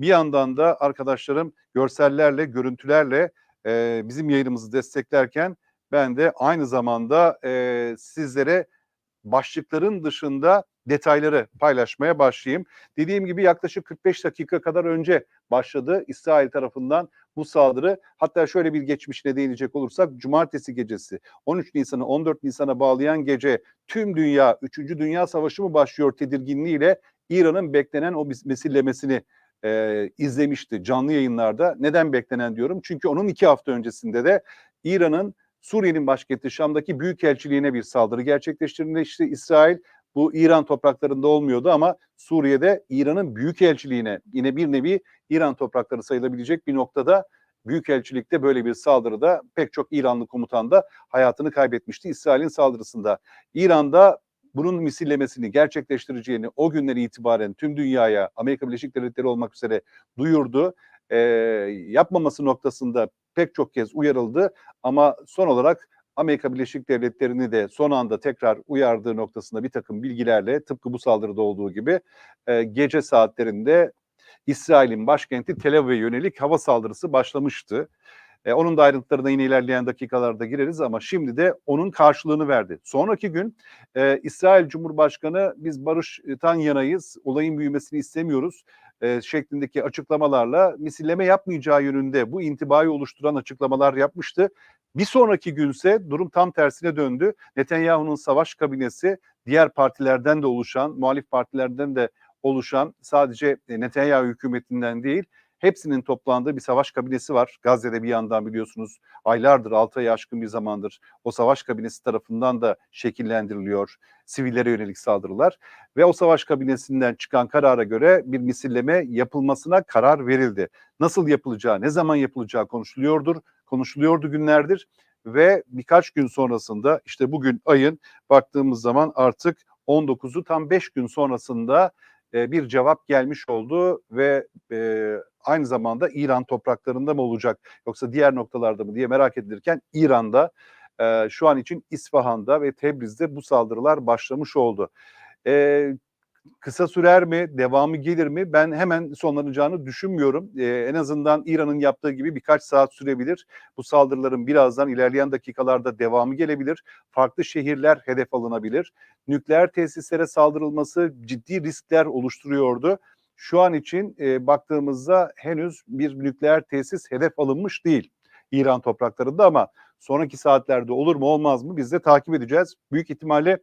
Bir yandan da arkadaşlarım görsellerle, görüntülerle e, bizim yayınımızı desteklerken ben de aynı zamanda e, sizlere başlıkların dışında detayları paylaşmaya başlayayım. Dediğim gibi yaklaşık 45 dakika kadar önce başladı İsrail tarafından bu saldırı. Hatta şöyle bir geçmişine değinecek olursak cumartesi gecesi 13 Nisan'ı 14 Nisan'a bağlayan gece tüm dünya 3. Dünya Savaşı mı başlıyor tedirginliğiyle İran'ın beklenen o mesillemesini e, izlemişti canlı yayınlarda. Neden beklenen diyorum? Çünkü onun iki hafta öncesinde de İran'ın Suriye'nin başkenti Şam'daki büyükelçiliğine bir saldırı gerçekleştirdiğinde işte İsrail bu İran topraklarında olmuyordu ama Suriye'de İran'ın büyükelçiliğine yine bir nevi İran toprakları sayılabilecek bir noktada Büyükelçilikte böyle bir saldırıda pek çok İranlı komutan da hayatını kaybetmişti İsrail'in saldırısında. İran'da bunun misillemesini gerçekleştireceğini o günden itibaren tüm dünyaya Amerika Birleşik Devletleri olmak üzere duyurdu. Ee, yapmaması noktasında pek çok kez uyarıldı ama son olarak Amerika Birleşik Devletleri'ni de son anda tekrar uyardığı noktasında bir takım bilgilerle tıpkı bu saldırıda olduğu gibi e, gece saatlerinde İsrail'in başkenti Tel Aviv'e yönelik hava saldırısı başlamıştı. E, onun da ayrıntılarına yine ilerleyen dakikalarda gireriz ama şimdi de onun karşılığını verdi. Sonraki gün e, İsrail Cumhurbaşkanı biz barıştan yanayız, olayın büyümesini istemiyoruz e, şeklindeki açıklamalarla misilleme yapmayacağı yönünde bu intibayı oluşturan açıklamalar yapmıştı. Bir sonraki günse durum tam tersine döndü. Netanyahu'nun savaş kabinesi diğer partilerden de oluşan, muhalif partilerden de oluşan sadece Netanyahu hükümetinden değil, hepsinin toplandığı bir savaş kabinesi var. Gazze'de bir yandan biliyorsunuz aylardır, 6 ay aşkın bir zamandır o savaş kabinesi tarafından da şekillendiriliyor sivillere yönelik saldırılar. Ve o savaş kabinesinden çıkan karara göre bir misilleme yapılmasına karar verildi. Nasıl yapılacağı, ne zaman yapılacağı konuşuluyordur, konuşuluyordu günlerdir. Ve birkaç gün sonrasında işte bugün ayın baktığımız zaman artık 19'u tam 5 gün sonrasında e, bir cevap gelmiş oldu ve e, aynı zamanda İran topraklarında mı olacak yoksa diğer noktalarda mı diye merak edilirken İran'da e, şu an için İsfahan'da ve Tebriz'de bu saldırılar başlamış oldu. Kısa sürer mi, devamı gelir mi? Ben hemen sonlanacağını düşünmüyorum. Ee, en azından İran'ın yaptığı gibi birkaç saat sürebilir. Bu saldırıların birazdan ilerleyen dakikalarda devamı gelebilir. Farklı şehirler hedef alınabilir. Nükleer tesislere saldırılması ciddi riskler oluşturuyordu. Şu an için e, baktığımızda henüz bir nükleer tesis hedef alınmış değil İran topraklarında ama sonraki saatlerde olur mu olmaz mı biz de takip edeceğiz. Büyük ihtimalle